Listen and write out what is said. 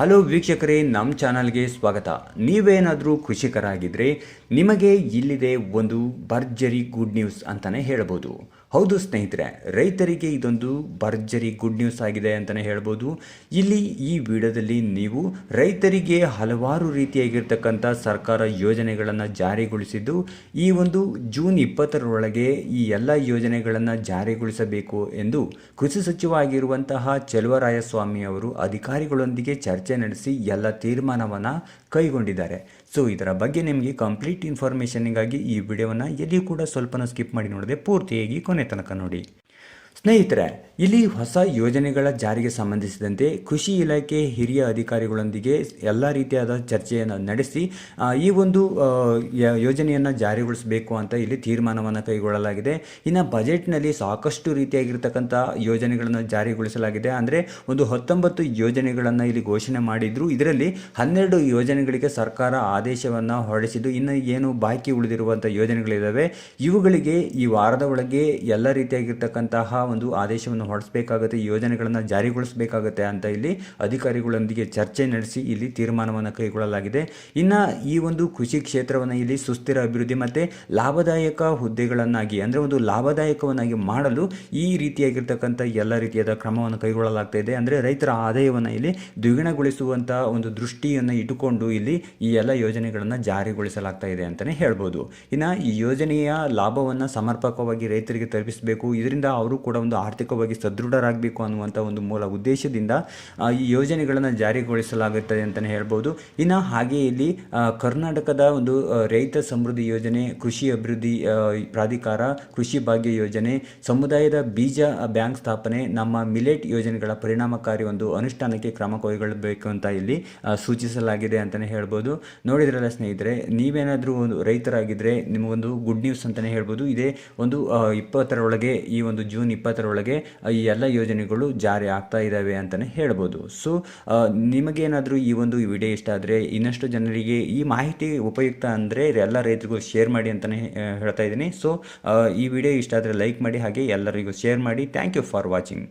Hello ವೀಕ್ಷಕರೇ ನಮ್ಮ ಚಾನಲ್ಗೆ ಸ್ವಾಗತ. ನೀವೇನಾದರೂ ಕೃಷಿಕರಾಗಿದ್ದರೆ ನಿಮಗೆ ಇಲ್ಲಿದೆ ಒಂದು ಭರ್ಜರಿ ಗುಡ್ ನ್ಯೂಸ್ ಅಂತಲೇ ಹೇಳ್ಬೋದು. ಹೌದು ಸ್ನೇಹಿತರೆ, ರೈತರಿಗೆ ಇದೊಂದು ಭರ್ಜರಿ ಗುಡ್ ನ್ಯೂಸ್ ಆಗಿದೆ ಅಂತಲೇ ಹೇಳ್ಬೋದು. ಇಲ್ಲಿ ಈ ವಿಡಿಯೋದಲ್ಲಿ ನೀವು ರೈತರಿಗೆ ಹಲವಾರು ರೀತಿಯಾಗಿರ್ತಕ್ಕಂಥ ಸರ್ಕಾರ ಯೋಜನೆಗಳನ್ನು ಜಾರಿಗೊಳಿಸಿದ್ದು, ಈ ಒಂದು ಜೂನ್ ಇಪ್ಪತ್ತರೊಳಗೆ ಈ ಎಲ್ಲ ಯೋಜನೆಗಳನ್ನು ಜಾರಿಗೊಳಿಸಬೇಕು ಎಂದು ಕೃಷಿ ಸಚಿವ ಆಗಿರುವಂತಹ ಚೆಲುವರಾಯಸ್ವಾಮಿ ಅವರು ಅಧಿಕಾರಿಗಳೊಂದಿಗೆ ಚರ್ಚೆ ನಡೆಸಿ ಎಲ್ಲ ತೀರ್ಮಾನವನ್ನು ಕೈಗೊಂಡಿದ್ದಾರೆ. ಸೊ ಇದರ ಬಗ್ಗೆ ನಿಮಗೆ ಕಂಪ್ಲೀಟ್ ಇನ್ಫಾರ್ಮೇಷನ್ಗಾಗಿ ಈ ವಿಡಿಯೋವನ್ನು ಎಲ್ಲಿಯೂ ಕೂಡ ಸ್ವಲ್ಪನೂ ಸ್ಕಿಪ್ ಮಾಡಿ ನೋಡದೆ ಪೂರ್ತಿಯಾಗಿ ಕೊನೆ ತನಕ ನೋಡಿ. ಸ್ನೇಹಿತರೆ, ಇಲ್ಲಿ ಹೊಸ ಯೋಜನೆಗಳ ಜಾರಿಗೆ ಸಂಬಂಧಿಸಿದಂತೆ ಕೃಷಿ ಇಲಾಖೆ ಹಿರಿಯ ಅಧಿಕಾರಿಗಳೊಂದಿಗೆ ಎಲ್ಲ ರೀತಿಯಾದ ಚರ್ಚೆಯನ್ನು ನಡೆಸಿ ಈ ಒಂದು ಯೋಜನೆಯನ್ನು ಜಾರಿಗೊಳಿಸಬೇಕು ಅಂತ ಇಲ್ಲಿ ತೀರ್ಮಾನವನ್ನು ಕೈಗೊಳ್ಳಲಾಗಿದೆ. ಇನ್ನು ಬಜೆಟ್ನಲ್ಲಿ ಸಾಕಷ್ಟು ರೀತಿಯಾಗಿರ್ತಕ್ಕಂಥ ಯೋಜನೆಗಳನ್ನು ಜಾರಿಗೊಳಿಸಲಾಗಿದೆ. ಅಂದರೆ ಒಂದು ಹತ್ತೊಂಬತ್ತು ಯೋಜನೆಗಳನ್ನು ಇಲ್ಲಿ ಘೋಷಣೆ ಮಾಡಿದ್ರು. ಇದರಲ್ಲಿ ಹನ್ನೆರಡು ಯೋಜನೆಗಳಿಗೆ ಸರ್ಕಾರ ಆದೇಶವನ್ನು ಹೊರಡಿಸಿದ್ದು. ಇನ್ನು ಏನು ಬಾಕಿ ಉಳಿದಿರುವಂಥ ಯೋಜನೆಗಳಿದ್ದಾವೆ ಇವುಗಳಿಗೆ ಈ ವಾರದ ಒಳಗೆ ಎಲ್ಲ ರೀತಿಯಾಗಿರ್ತಕ್ಕಂತಹ ಒಂದು ಆದೇಶವನ್ನು ಹೊರಡಿಸಬೇಕಾಗುತ್ತೆ ಯೋಜನೆಗಳನ್ನು ಜಾರಿಗೊಳಿಸಬೇಕಾಗುತ್ತೆ ಅಂತ ಇಲ್ಲಿ ಅಧಿಕಾರಿಗಳೊಂದಿಗೆ ಚರ್ಚೆ ನಡೆಸಿ ಇಲ್ಲಿ ತೀರ್ಮಾನವನ್ನು ಕೈಗೊಳ್ಳಲಾಗಿದೆ. ಇನ್ನು ಈ ಒಂದು ಕೃಷಿ ಕ್ಷೇತ್ರವನ್ನು ಇಲ್ಲಿ ಸುಸ್ಥಿರ ಅಭಿವೃದ್ಧಿ ಮತ್ತು ಲಾಭದಾಯಕ ಹುದ್ದೆಗಳನ್ನಾಗಿ, ಅಂದರೆ ಒಂದು ಲಾಭದಾಯಕವನ್ನಾಗಿ ಮಾಡಲು ಈ ರೀತಿಯಾಗಿರ್ತಕ್ಕಂಥ ಎಲ್ಲ ರೀತಿಯಾದ ಕ್ರಮವನ್ನು ಕೈಗೊಳ್ಳಲಾಗ್ತಾ ಇದೆ. ಅಂದರೆ ರೈತರ ಆದಾಯವನ್ನು ಇಲ್ಲಿ ದ್ವಿಗುಣಗೊಳಿಸುವಂಥ ಒಂದು ದೃಷ್ಟಿಯನ್ನು ಇಟ್ಟುಕೊಂಡು ಇಲ್ಲಿ ಈ ಎಲ್ಲ ಯೋಜನೆಗಳನ್ನು ಜಾರಿಗೊಳಿಸಲಾಗ್ತಾ ಇದೆ ಅಂತಲೇ ಹೇಳ್ಬೋದು. ಇನ್ನು ಈ ಯೋಜನೆಯ ಲಾಭವನ್ನು ಸಮರ್ಪಕವಾಗಿ ರೈತರಿಗೆ ತಲುಪಿಸಬೇಕು. ಇದರಿಂದ ಅವರು ಒಂದು ಆರ್ಥಿಕವಾಗಿ ಸದೃಢರಾಗಬೇಕು ಅನ್ನುವಂಥ ಒಂದು ಮೂಲ ಉದ್ದೇಶದಿಂದ ಈ ಯೋಜನೆಗಳನ್ನು ಜಾರಿಗೊಳಿಸಲಾಗುತ್ತದೆ ಅಂತಲೇ ಹೇಳ್ಬೋದು. ಇನ್ನು ಹಾಗೆ ಇಲ್ಲಿ ಕರ್ನಾಟಕದ ಒಂದು ರೈತ ಸಮೃದ್ಧಿ ಯೋಜನೆ, ಕೃಷಿ ಅಭಿವೃದ್ಧಿ ಪ್ರಾಧಿಕಾರ, ಕೃಷಿ ಭಾಗ್ಯ ಯೋಜನೆ, ಸಮುದಾಯದ ಬೀಜ ಬ್ಯಾಂಕ್ ಸ್ಥಾಪನೆ, ನಮ್ಮ ಮಿಲೆಟ್ ಯೋಜನೆಗಳ ಪರಿಣಾಮಕಾರಿ ಒಂದು ಅನುಷ್ಠಾನಕ್ಕೆ ಕ್ರಮ ಕೈಗೊಳ್ಳಬೇಕು ಅಂತ ಇಲ್ಲಿ ಸೂಚಿಸಲಾಗಿದೆ ಅಂತಲೇ ಹೇಳ್ಬೋದು. ನೋಡಿದ್ರಲ್ಲ ಸ್ನೇಹಿತರೆ, ನೀವೇನಾದರೂ ಒಂದು ರೈತರಾಗಿದ್ದರೆ ನಿಮಗೊಂದು ಗುಡ್ ನ್ಯೂಸ್ ಅಂತಲೇ ಹೇಳ್ಬೋದು. ಇದೇ ಒಂದು ಇಪ್ಪತ್ತರೊಳಗೆ ಈ ಒಂದು ಜೂನ್ ಇಪ್ಪತ್ತರೊಳಗೆ ಈ ಎಲ್ಲ ಯೋಜನೆಗಳು ಜಾರಿ ಆಗ್ತಾ ಇದ್ದಾವೆ ಅಂತಲೇ ಹೇಳ್ಬೋದು. ಸೊ ನಿಮಗೇನಾದರೂ ಈ ಒಂದು ವಿಡಿಯೋ ಇಷ್ಟ ಆದರೆ, ಇನ್ನಷ್ಟು ಜನರಿಗೆ ಈ ಮಾಹಿತಿ ಉಪಯುಕ್ತ ಅಂದರೆ ಎಲ್ಲ ರೈತರಿಗೂ ಶೇರ್ ಮಾಡಿ ಅಂತಲೇ ಹೇಳ್ತಾ ಇದ್ದೀನಿ. ಸೊ ಈ ವಿಡಿಯೋ ಇಷ್ಟ ಆದರೆ ಲೈಕ್ ಮಾಡಿ, ಹಾಗೆ ಎಲ್ಲರಿಗೂ ಶೇರ್ ಮಾಡಿ. Thank you for watching